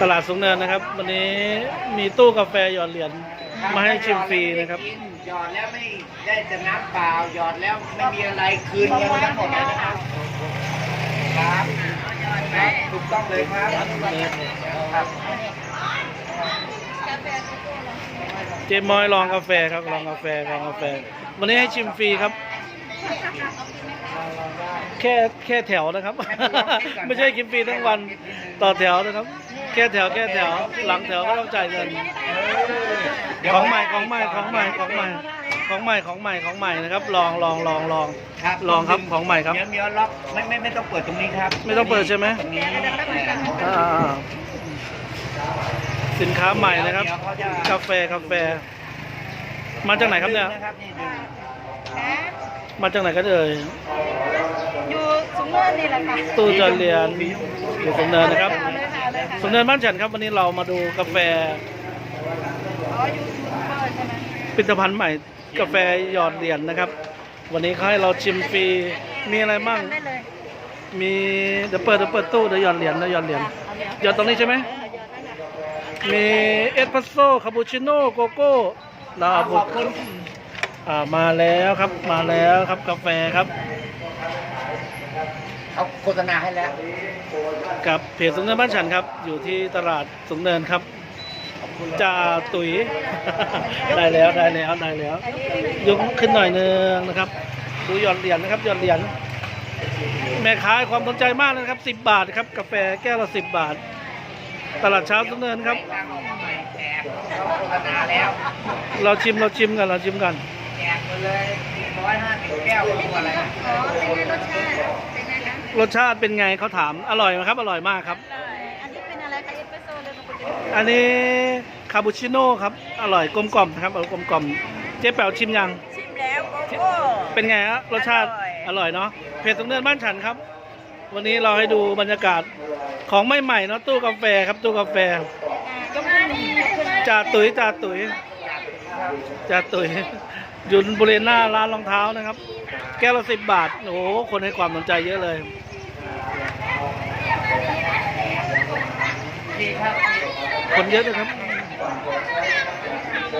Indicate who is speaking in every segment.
Speaker 1: ตลาดสูงเนินนะครับ วันนี้มีตู้กาแฟหยอดเหรียญมาให้ชิมฟรีนะครับ
Speaker 2: หยอดแล้วไม่ได้แต่น้ำเปล่าหยอดแล้วไม่มีอะไรคืนเงินทั้งหมดเลยนะครับครับถูกต้องเลยครับครับ
Speaker 1: เจมอยลองกาแฟครับลองกาแฟลองกาแฟ วันนี้ให้ชิมฟรีครับ แค่แค่แถวนะครับ ไม่ใช่กินฟรีทั้งวันต่อแถวนะครับ แค่แถวแค่แถว หลังแถวก็ต้องจ่ายเงินของใหม่ของใหม่ของใหม่ของใหม่ของใหม่ของใหม่ของใหม่นะครับ ลองลองลองลอง
Speaker 2: ครับ
Speaker 1: ลองครับของใหม่ครับ
Speaker 2: เดี๋ยวเดี๋ยวล็อกไม่ไม่ไม่ต้องเปิดตรงนี้ครับ
Speaker 1: ไม่ต้องเปิดใช่ไหม
Speaker 2: ตรงนี้
Speaker 1: อ่าสินค้าใหม่นะครับ
Speaker 2: เดี๋ยวเขาจะ
Speaker 1: กาแฟกาแฟ มาจากไหนครับเนี่ย
Speaker 2: นะครับนี่ดึง
Speaker 1: มาจากไหนกันเอ่ย
Speaker 3: อยู่สูงเนินนี่แหละค่ะ
Speaker 1: ตู้จอเรียนอยู่สมเนินนะครับ
Speaker 3: เอาเลยค่ะเอาเลยค่ะ
Speaker 1: สมเนินบ้านฉันครับวันนี้เรามาดูกาแฟ
Speaker 3: อ๋ออยู่ยูทูบเบอร์ใช่ไหม
Speaker 1: ผลิตภัณฑ์ใหม่กาแฟหยอดเหรียญนะครับ วันนี้เขาให้เราชิมฟรีมีอะไรบ้าง
Speaker 3: ได้เลย
Speaker 1: มีเดี๋ยวเปิดเดี๋ยวเปิดตู้เดี๋ยวหยอดเหรียญเดี๋ยวหยอดเหรียญ
Speaker 3: เอาเดี๋ยว
Speaker 1: หยอดตรงนี้ใช่ไหม
Speaker 3: เออเดี๋ยวนั่นน่ะ
Speaker 1: มีเอสเปรสโซ่คาปูชิโน่โกโก้ลา
Speaker 2: ข
Speaker 1: บุ
Speaker 2: อบคุณ
Speaker 1: อ่ามาแล้วครับมาแล้วครับกาแฟครับ
Speaker 2: เขาโฆษณาให้แล้ว
Speaker 1: กับเพจสูงเนินบ้านฉันครับ อยู่ที่ตลาดสูงเนินครับจ่าตุ๋ย ได้แล้วได้แล้วได้แล้ว
Speaker 3: อันนี้
Speaker 1: ยกขึ้นหน่อยนึงนะครับ ดูหย่อนเหรียญนะครับหย่อนเหรียญแม่ค้าให้ความสนใจมากนะครับ 10 บาทครับ กาแฟแก้วละ 10 บาท ตลาดเช้าสูงเนินครับ
Speaker 2: ทางออกใหม่แจกเขาโฆษณาแล้ว
Speaker 1: เราชิมเราชิมกันเราชิมกัน
Speaker 2: แจกไปเลยร้อยห้าสิบแก้วรู้อะไรนะ
Speaker 3: อ๋อเป็นไงรสชาติเป็นไงคะ
Speaker 1: รสชาติเป็นไงเขาถามอร่อยไหมครับ อร่อยมากครับ
Speaker 3: อร่อยอันนี้เป็นอะไรคะเอสเปรสโซ่เลยมันเป็น
Speaker 1: อันนี้คาปูชิโน่ครับ อร่อยกลมกล่อมครับอร่อยกลมกล่อมเจ๊แป๋วชิมยัง
Speaker 3: ชิมแล้วโกโก้
Speaker 1: เป็นไงฮะรสชาติอ
Speaker 3: อร่อย
Speaker 1: ร่อยเนาะเพจสมเด็จบ้านฉันครับ วันนี้เราให้ดูบรรยากาศของไม่ใหม่ๆเนาะตู้กาแฟครับตู้กาแฟ
Speaker 3: ยกขึ้นยกขึ้น
Speaker 1: จ่าตุ๋ยจ่าตุ๋ยจ่าตุ๋ยอยู่บริเวณหน้าร้านรองเท้านะครับ แก้วละสิบบาทโอ้โหคนให้ความสนใจเยอะเลย
Speaker 2: ครับ
Speaker 1: คนเยอะนะครับ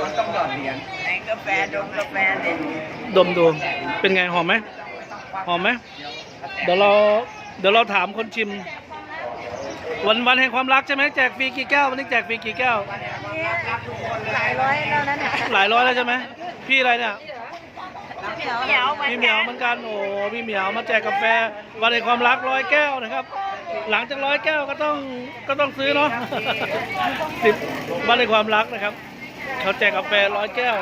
Speaker 2: มันต้องหยอดเหรียญในกาแฟดมกาแฟเนี่ย
Speaker 1: ดมดูเป็นไงหอมไหมหอมไหมเดี๋ยวเราเดี๋ยวเราถามคนชิม วันวันแห่งความรักใช่ไหมแจกฟรีกี่แก้ววันนี้แจกฟรีกี่แก้ว
Speaker 3: หลายร้อยแล้วนั่นน่ะ
Speaker 1: หลายร้อยแล้วใช่ไหมพี่อะไรเนี่ย
Speaker 3: เหนียวเหนียว
Speaker 1: พี่เหมียวเหมือนกันโอ้พี่เหมียวมาแจกกาแฟวันแห่งความรักร้อยแก้วนะครับ หลังจากร้อยแก้วก็ต้องก็ต้องซื้อเนาะสิบบ้านในความรักนะครับ เขาแจกกาแฟร้อยแก้ว